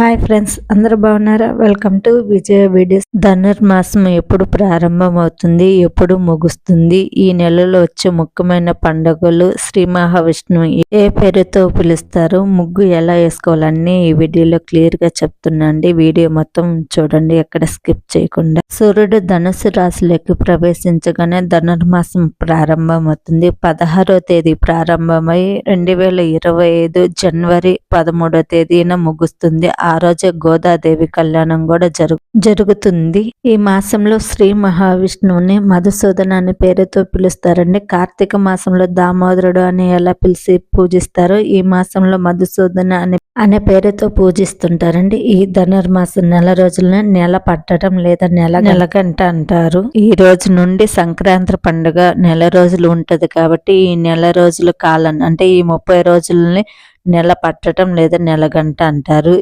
Hi friends అందరూ బాగున్నారా? Welcome to Vijaya videos. ధనుర్మాసం ఎప్పుడు ప్రారంభం అవుతుంది ఎప్పుడు ముగుస్తుంది? ఈ నెలలో వచ్చే ముఖ్యమైన పండుగలు శ్రీ మహావిష్ణువు ఏ పేరుతో పిలుస్తారు? ముగ్గు ఎలా వేసుకోవాలని ఈ వీడియోలో క్లియర్గా చెప్తున్నాండి వీడియో మొత్తం చూడండి ఎక్కడ స్కిప్ చేయకుండా. సూర్యుడు ధనుసు రాశిలోకి ప్రవేశించగానే ధనుర్మాసం ప్రారంభం అవుతుంది పదహారో తేదీ ప్రారంభమై రెండు వేల ఇరవై ఐదు జనవరి పదమూడో తేదీన ముగుస్తుంది. ఆ ఆ రోజే గోదాదేవి కళ్యాణం కూడా జరుగు జరుగుతుంది. ఈ మాసంలో శ్రీ మహావిష్ణువుని మధుసూదన అనే పేరుతో పిలుస్తారండి. కార్తీక మాసంలో దామోదరుడు అని ఎలా పిలిచి పూజిస్తారో ఈ మాసంలో మధుసూదన అనే అనే పేరుతో పూజిస్తుంటారండి. ఈ ధనుర్మాసం నెల రోజులనే నెల పట్టడం లేదా నెల నెలగంట అంటారు. ఈ రోజు నుండి సంక్రాంతి పండుగ నెల రోజులు ఉంటది కాబట్టి ఈ నెల రోజుల కాలం అంటే ఈ ముప్పై రోజులని నెల పట్టడం లేదా నెలగంట అంటారు.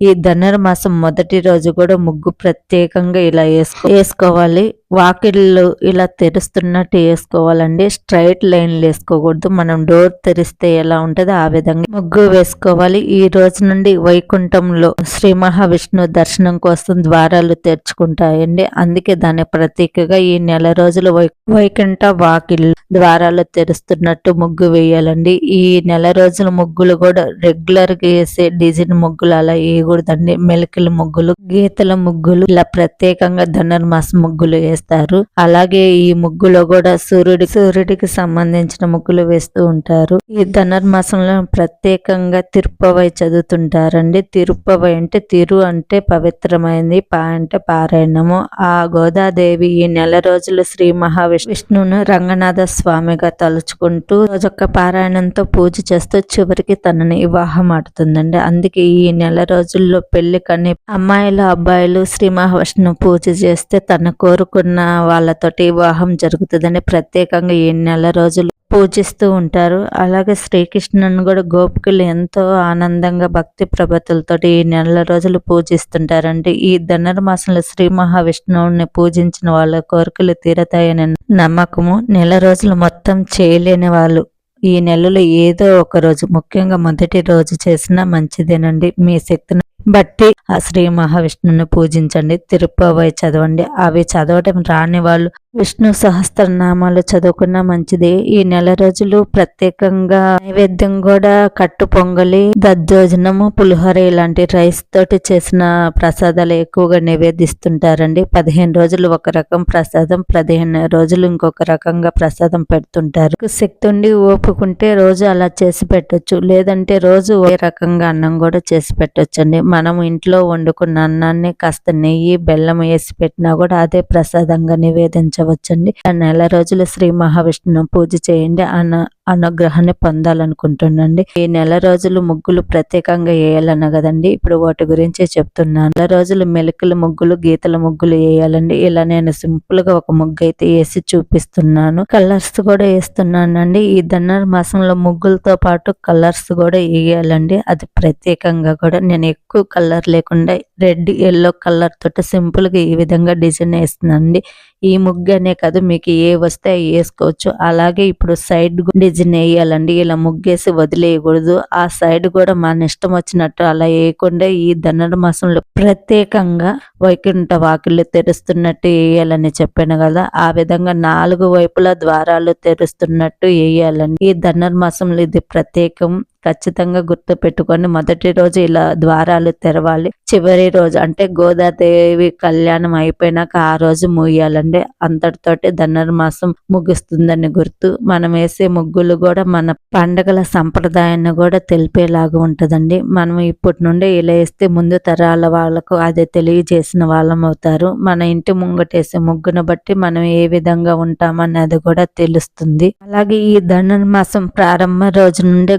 ఈ ధనుర్మాసం మొదటి రోజు కూడా ముగ్గు ప్రత్యేకంగా ఇలా వేసుకో వేసుకోవాలి. వాకిళ్ళు ఇలా తెరుస్తున్నట్టు వేసుకోవాలండి. స్ట్రైట్ లైన్లు వేసుకోకూడదు. మనం డోర్ తెరిస్తే ఎలా ఉంటుందో ఆ విధంగా ముగ్గు వేసుకోవాలి. ఈ రోజు నుండి వైకుంఠంలో శ్రీ మహావిష్ణు దర్శనం కోసం ద్వారాలు తెరుచుకుంటాయండి. అందుకే దాని ప్రతీకగా ఈ నెల రోజులు వై వైకుంఠ వాకిళ్ళు ద్వారాలు తెరుస్తున్నట్టు ముగ్గు వేయాలండి. ఈ నెల రోజుల ముగ్గులు కూడా రెగ్యులర్గా వేసే డిజైన్ ముగ్గులు అలా వేయకూడదండి. మెలికల ముగ్గులు గీతల ముగ్గులు ఇలా ప్రత్యేకంగా ధనుర్మాస ముగ్గులు వేస్తారు. అలాగే ఈ ముగ్గులో కూడా సూర్యుడి సూర్యుడికి సంబంధించిన ముగ్గులు వేస్తూ ఉంటారు. ఈ ధనుర్మాసంలో ప్రత్యేకంగా తిరుపవై చదువుతుంటారండి. తిరుపవై అంటే తిరు అంటే పవిత్రమైంది పా అంటే పారాయణము. ఆ గోదాదేవి ఈ నెల రోజులు శ్రీ మహావిష్ణువును రంగనాథ స్వామిగా తలుచుకుంటూ రోజొక్క పారాయణంతో పూజ చేస్తూ చివరికి తనని వివాహం ఆడుతుందండి అందుకే ఈ నెల రోజుల్లో పెళ్ళి కని అమ్మాయిలు అబ్బాయిలు శ్రీ మహావిష్ణు పూజ చేస్తే తన కోరుకున్న వాళ్ళతోటి వివాహం జరుగుతుందని ప్రత్యేకంగా ఈ నెల రోజులు పూజిస్తూ ఉంటారు. అలాగే శ్రీకృష్ణుని కూడా గోపికలు ఎంతో ఆనందంగా భక్తి ప్రభతులతోటి ఈ నెల రోజులు పూజిస్తుంటారండి. ఈ ధనుర్మాసంలో శ్రీ మహావిష్ణువుని పూజించిన వాళ్ళ కోరికలు తీరతాయని నమ్మకము. నెల రోజులు మొత్తం చేయలేని వాళ్ళు ఈ నెలలో ఏదో ఒక రోజు ముఖ్యంగా మొదటి రోజు చేసినా మంచిదేనండి. మీ శక్తిని బట్టి ఆ శ్రీ మహావిష్ణువుని పూజించండి. తిరుపవై చదవండి. అవి చదవటం రాని వాళ్ళు విష్ణు సహస్రనామాలు చదువుకున్నా మంచిది. ఈ నెల రోజులు ప్రత్యేకంగా నైవేద్యం కూడా కట్టు పొంగలి దద్దోజనము పులిహోర ఇలాంటి రైస్ తోటి చేసిన ప్రసాదాలు ఎక్కువగా నివేదిస్తుంటారండి. పదిహేను రోజులు ఒక రకం ప్రసాదం పదిహేను రోజులు ఇంకొక రకంగా ప్రసాదం పెడుతుంటారు. శక్తి ఉండి ఓపుకుంటే రోజు అలా చేసి పెట్టొచ్చు. లేదంటే రోజు ఒకే రకంగా అన్నం కూడా చేసి పెట్టొచ్చండి. మనం ఇంట్లో వండుకున్న అన్నాన్ని కాస్త నెయ్యి బెల్లం వేసి పెట్టినా కూడా అదే ప్రసాదంగా నివేదించ పూజించవచ్చండి నెల రోజులు శ్రీ మహావిష్ణును పూజ చేయండి. అన్న అనుగ్రహాన్ని పొందాలనుకుంటున్నాండి ఈ నెల రోజులు ముగ్గులు ప్రత్యేకంగా వేయాలన్న కదండి ఇప్పుడు వాటి గురించి చెప్తున్నాను. నెల రోజులు మెలికల ముగ్గులు గీతల ముగ్గులు వేయాలండి. ఇలా నేను సింపుల్గా ఒక ముగ్గు అయితే వేసి చూపిస్తున్నాను. కలర్స్ కూడా వేస్తున్నానండి. ఈ ధనుర్ మాసంలో ముగ్గులతో పాటు కలర్స్ కూడా వేయాలండి. అది ప్రత్యేకంగా కూడా నేను ఎక్కువ కలర్ లేకుండా రెడ్ ఎల్లో కలర్ తోటి సింపుల్గా ఈ విధంగా డిజైన్ వేస్తున్నానండి. ఈ ముగ్గు అనే కాదు మీకు ఏ వస్తే అవి వేసుకోవచ్చు. అలాగే ఇప్పుడు సైడ్ డిజైన్ వేయాలండి ఇలా ముగ్గేసి వదిలేయకూడదు. ఆ సైడ్ కూడా మన ఇష్టం వచ్చినట్టు అలా వేయకుండా ఈ ధనుర్మాసంలో ప్రత్యేకంగా వైకుంఠ వాకిళ్ళు తెరుస్తున్నట్టు వేయాలని చెప్పాను కదా. ఆ విధంగా నాలుగు వైపులా ద్వారాలు తెరుస్తున్నట్టు వేయాలండి. ఈ ధనుర్మాసంలో ఇది ప్రత్యేకం. ఖచ్చితంగా గుర్తు పెట్టుకొని మొదటి రోజు ఇలా ద్వారాలు తెరవాలి. చివరి రోజు అంటే గోదాదేవి కళ్యాణం అయిపోయినాక ఆ రోజు మూయాలండి. అంతటితోటి ధనుర్మాసం ముగుస్తుందని గుర్తు. మనం వేసే ముగ్గులు కూడా మన పండగల సంప్రదాయాన్ని కూడా తెలిపేలాగా ఉంటదండి. మనం ఇప్పటి నుండి ఇలా వేస్తే ముందు తరాల వాళ్ళకు అది తెలియజేసిన వాళ్ళం అవుతారు. మన ఇంటి ముంగటేసే ముగ్గును బట్టి మనం ఏ విధంగా ఉంటామన్నది కూడా తెలుస్తుంది. అలాగే ఈ ధనుర్మాసం ప్రారంభ రోజు నుండే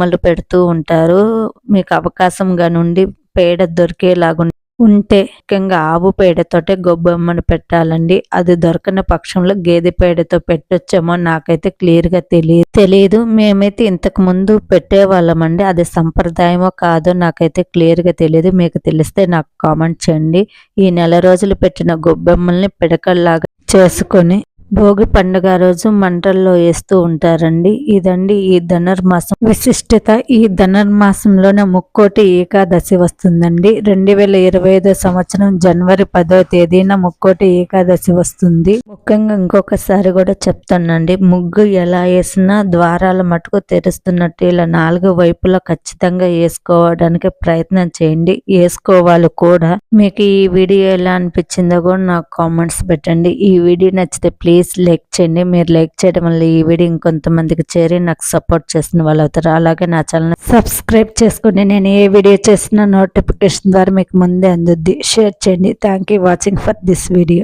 బొమ్మలు పెడుతూ ఉంటారు. మీకు అవకాశంగా నుండి పేడ దొరికేలాగా ఉంటే ముఖ్యంగా ఆవు పేడతోటే గొబ్బెమ్మను పెట్టాలండి. అది దొరకని పక్షంలో గేదె పేడతో పెట్టొచ్చేమో నాకైతే క్లియర్గా తెలియదు తెలియదు మేమైతే ఇంతకు ముందు పెట్టేవాళ్ళమండి. అది సంప్రదాయమో కాదో నాకైతే క్లియర్గా తెలియదు మీకు తెలిస్తే నాకు కామెంట్ చేయండి. ఈ నెల రోజులు పెట్టిన గొబ్బెమ్మల్ని పిడకల్లాగా చేసుకొని భోగి పండుగ రోజు మంటల్లో వేస్తూ ఉంటారండి. ఇదండి ఈ ధనుర్మాసం. విశిష్టత ఈ ధనుర్మాసంలోనే ముక్కోటి ఏకాదశి వస్తుందండి. రెండు వేల ఇరవై ఐదో సంవత్సరం జనవరి పదో తేదీన ముక్కోటి ఏకాదశి వస్తుంది. ముఖ్యంగా ఇంకొకసారి కూడా చెప్తానండి. ముగ్గు ఎలా వేసినా ద్వారాల మటుకు తెరుస్తున్నట్టు ఇలా నాలుగు వైపులా ఖచ్చితంగా వేసుకోవడానికి ప్రయత్నం చేయండి. వేసుకోవాలి కూడా. మీకు ఈ వీడియో ఎలా అనిపించిందో కూడా నాకు కామెంట్స్ పెట్టండి. ఈ వీడియో నచ్చితే ప్లీజ్ లైక్ చేయండి. మీరు లైక్ చేయడం వల్ల ఈ వీడియో ఇంకొంతమందికి చేరి నాకు సపోర్ట్ చేసిన వాళ్ళు అవుతారు. అలాగే నా ఛానల్ సబ్స్క్రైబ్ చేసుకుని నేను ఏ వీడియో చేసినా నోటిఫికేషన్ ద్వారా మీకు ముందే అందుద్ది. షేర్ చేయండి. Thank you watching for this video